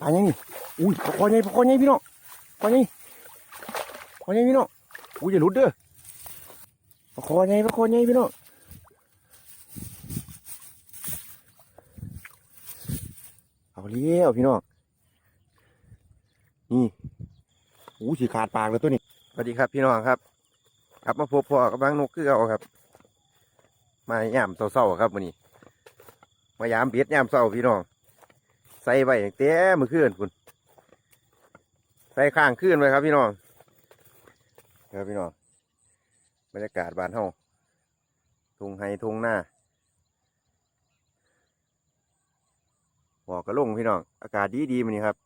ปลายังนี่อุ้ยคอใหญ่คอใหญ่พี่น้องปลาใหญ่ปลาใหญ่พี่น้องอุ้ยอย่าหลุดเด้อคอใหญ่คอใหญ่พี่น้องเอาเลี้ยวพี่น้องนี่อู้สีขาดปากเลยตัวนี้สวัสดีครับพี่น้องครับกลับมาพบพ่อกับบางนกคือเอาครับ มายามเศร้าๆครับวันนี้ มายามเบียดยามเศร้าพี่น้อง ใส่ไว้ตั้งเต้มือขึ้นคุณใส่ข้างขึ้นไว้ครับพี่น้องครับพี่น้องบรรยากาศบานเฮาทุงไฮทุงหน้าบอกกระลงพี่น้อง อากาศดีดีมันนี่ครับ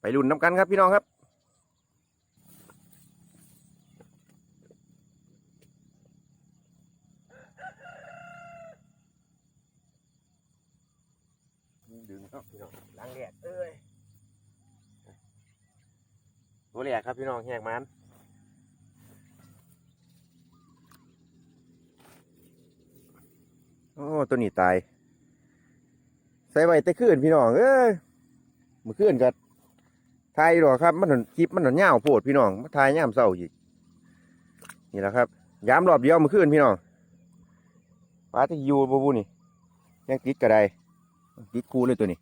ไปรุ่นน้ำกันครับพี่น้องครับ ดึงครับพี่น้องล้างแดดเอ้ยตัวแรกครับพี่น้องแหกมันโอ้ตัวนี้ตาย ใส่ไว้แต่คืนพี่น้องเอ้ยมื่อคืนก็ทายหรอครับ มันหนคลิปมันหนยาวโพดพี่น้องมาทายย่ามเศร้าอีกนี่แหละครับยามรอบเดียวมื่อคืนพี่น้องปลาที่อยู่บูบูนี่ยังติดกระได ติดคูเลยตัวนี้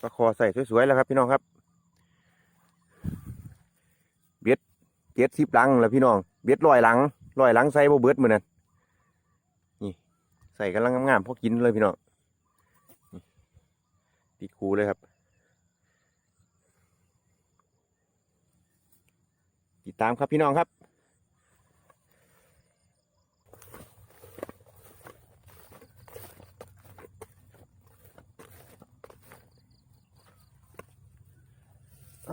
ปลาคอใส่สวยๆแล้วครับพี่น้องครับ เบ็ดเจ็ดสิบลังแล้วพี่น้อง เบ็ดลอยหลังลอยหลังใส่บ่เบิดมือนั่นนี่ใส่กันลังงามๆพอกินเลยพี่น้องกีติดคูเลยครับ ติดตามครับพี่น้องครับ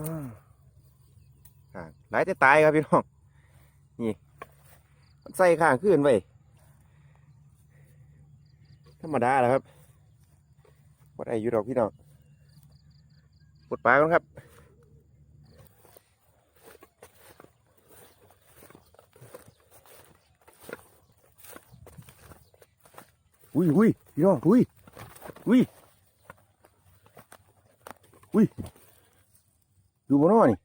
อ่าอ่าหลายแต่ตายครับพี่น้องนี่มันใส่ข้างขึ้นไว้ธรรมดาแหละครับปดไอายุดอกพี่น้องปลดปลาครับอุ้ยอุ้ยพี่น้องอุ้ยอุ้ยอุ้ย อยู่บนนอนี่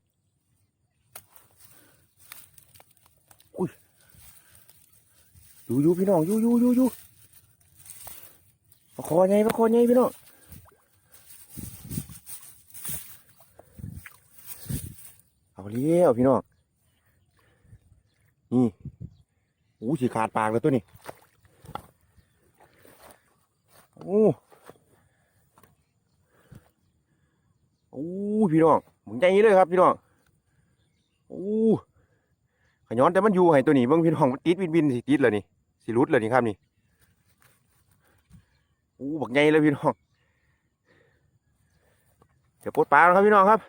อุ้ยอยู่อยู่พี่น้องอยู่อยู่อยู่อยู่ประคอไงประคอไงพี่น้องเอาเลี้ยวพี่น้องนี่อู้สีขาดปากเลยตัวนี้โอ้โอ้พี่น้อง หมุนใจนี้เลยครับพี่น้องโอ้ขย้อนแต่มันอยู่ให้ตัวนี้เบิ่งพี่น้องมันติดวินวินสิติดเลยนี่สิรุดเลยนี่ครับนี่โอ้บักใหญ่เลยพี่น้องเดี๋ยวปลดปลาแล้วครับพี่น้องครับ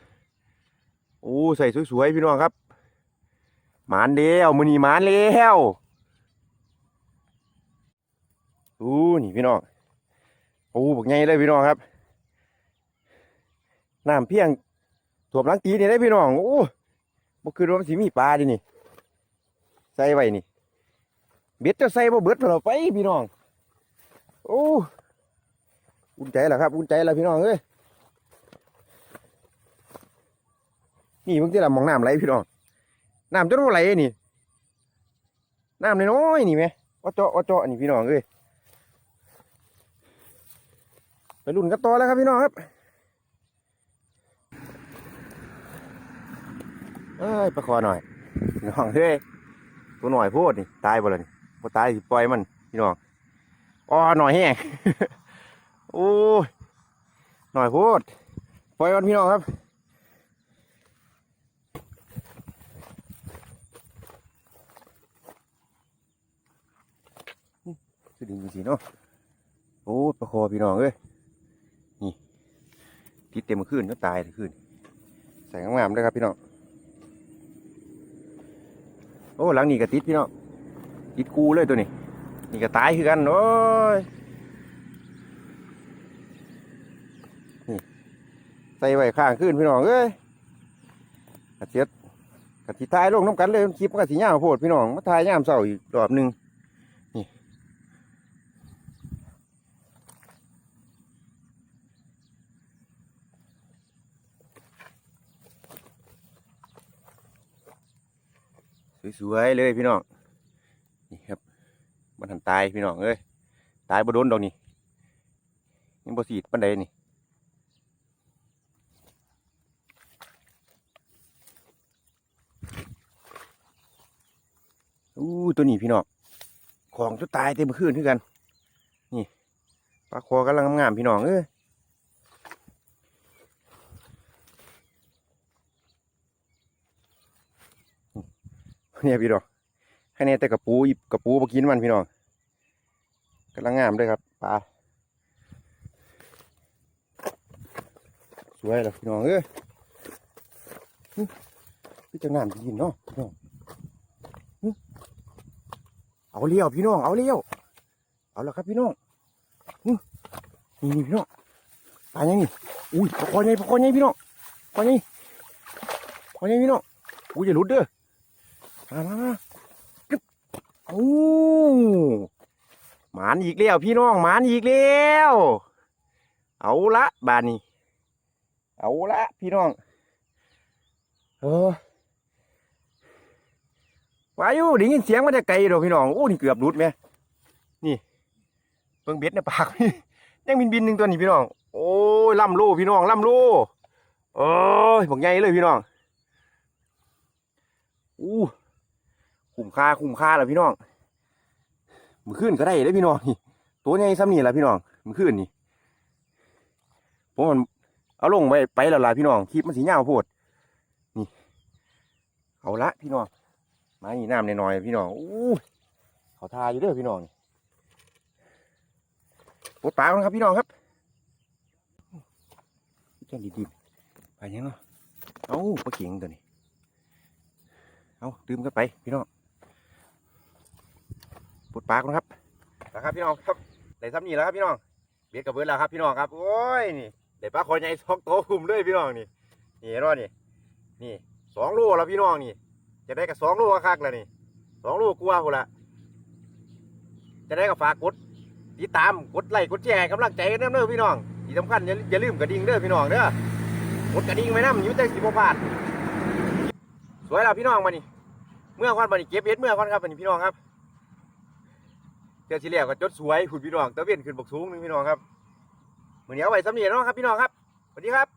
โอ้ใส่สวยๆพี่น้องครับหมานเดียวมือนีหมานแล้วโอ้นี่พี่น้องโอ้บักใหญ่เลยพี่น้องครับน้ำเพียง วมหลังตีนี่ได้พี่น้องโอ้บ่คือรวมสิมีปลาดินี่ ใส่ไว้นี่ เบ็ดจะใส่บ่เบิดเราไปพี่น้อง โอ้อุ่นใจแล้วครับ อุ่นใจแล้วพี่น้องเอ้ยนี่เพิ่งที่เรามองน้ำไหลพี่น้องน้ำจนว่าไหลนี่น้ำน้อยนี่ไหมว่าเจาะว่าเจาะนี่พี่น้องเอ้ยไปรุ่นกันต่อแล้วครับพี่น้องครับ เอ้ยประคอหน่อยน้องเฮ้ยตัวหน่อยพูดนี่ตายบ่เลยนี่พอตายสิปล่อยมันพี่น้องอ้อหน่อยแห้งโอ้ยหน่อยพูดปล่อยมันพี่น้องครับสุดดีจริเนาะโอ้ประคอพี่น้องเอ้ยนี่พิษเต็มขึ้นก็ตายเลยขึ้นใส่งามๆเลยครับพี่น้อง โอ้หลังนี่ก็ติดพี่น้องติดกูเลยตัวนี้นี่ก็ตายคือกันโอ้ยนี่ใส่ไว้ข้างขึ้นพี่น้องเอ้ยกระเจ็ดกระติทายลงน้ำกันเลยคลิปมันกระสีหน้าโพดพี่น้องมาทายย่ามเสาอีกรอบหนึ่ง สวยๆเลยพี่น้องนี่ครับมันหันตายพี่น้องเอ้ยตายบ่โดนดอกนี่ยังบ่สีดปันใดนี่อู้ตัวนี้พี่น้องของจะตายเต็มคืนคือกัน นี่ปลาคอกำลังงามๆพี่น้องเอ้ย เนี่ยพี่น้องแค่นี้แต่กระปูกระปูมากินมันพี่น้องกำลังงามด้วยครับปลาสวยแล้วพี่น้องเอ้ยพี่จะงามจริงเนาะพี่น้องเอาเลี้ยวพี่น้องเอาเลี้ยวเอาแล้วครับพี่น้องนี่นี่พี่น้องปลาอยังนี่อุ้ยปลาคอใหญ่ปลาคอใหญ่พี่น้องปลาใหญ่ปลาใหญ่พี่น้องอุ้ยอย่าหลุดเด้อ มามามาโอ้หมานอีกแล้วพี่น้องหมานอีกแล้วเอาละบานี้เอาละพี่น้องเออวายุได้ยินเสียงมาแต่ไกลเดอกพี่น้องโอ้นี่เกือบหลุดไหมนี่เพิ่งเบ็ดในปากยังบินบินหนึ่งตัวนี่พี่น้อง โอ้ยล่ำโลพี่น้องล่ำโลเอ้ยบอกใหญ่เลยพี่น้องอู้ คุ้มค่าคุ้มค่าแล้วพี่น้องมือขึ้นก็ได้เลยพี่น้องนี่ตัวใหญ่ซ้ำนี่แหละพี่น้องมือขึ้นนี่ผมมันเอาลงไปไปแล้วล่ะพี่น้องคลิปมันสีเงาโพดนี่เอาละพี่น้องมานี่น้ำหน่อยๆพี่น้องอู้เขาทาอยู่เด้อพี่น้องปวดปากนะครับพี่น้องครับจ้งดีๆไปยังเนาะเอาปลาเข็งตัวนี้เอาดื่มกันไปพี่น้อง ดปากนะครับนะครับพี่น้องครับได้ซ้ำนี่แล้วครับพี่น้องเบียดกับเบิร์ดแล้วครับพี่น้องครับ โอ้ยนี่ได้ปลาคอใหญ่สองตัวคุมด้วยพี่น้องนี่นี่เห็นว่านี่นี่สองโลแล้วพี่น้องนี่ จะได้กับสองโลคักแล้วนี่สองโลกลัวกูละจะได้กับฝากกดติดตามกดไลค์กดแชร์กำลังใจกันเด้อพี่น้องที่สำคัญอย่าอย่าลืมกระดิ่งเด้อพี่น้องเด้อกดกระดิ่งไว้นำอยู่แต่สิบพลาดสวยแล้วพี่น้องมานี่เมื่อก่อนมานี่เก็บเห็ดเมื่อก่อนครับมานี่พี่น้องครับ เจอชิเลียก็จดสวยหุ่นพี่น้องตะเวียนขึ้นบกสูงหนึงพี่น้องครับเหมือนี้เอาไว้สำเนียงเนาะครับพี่น้องครับสวัสดีครับ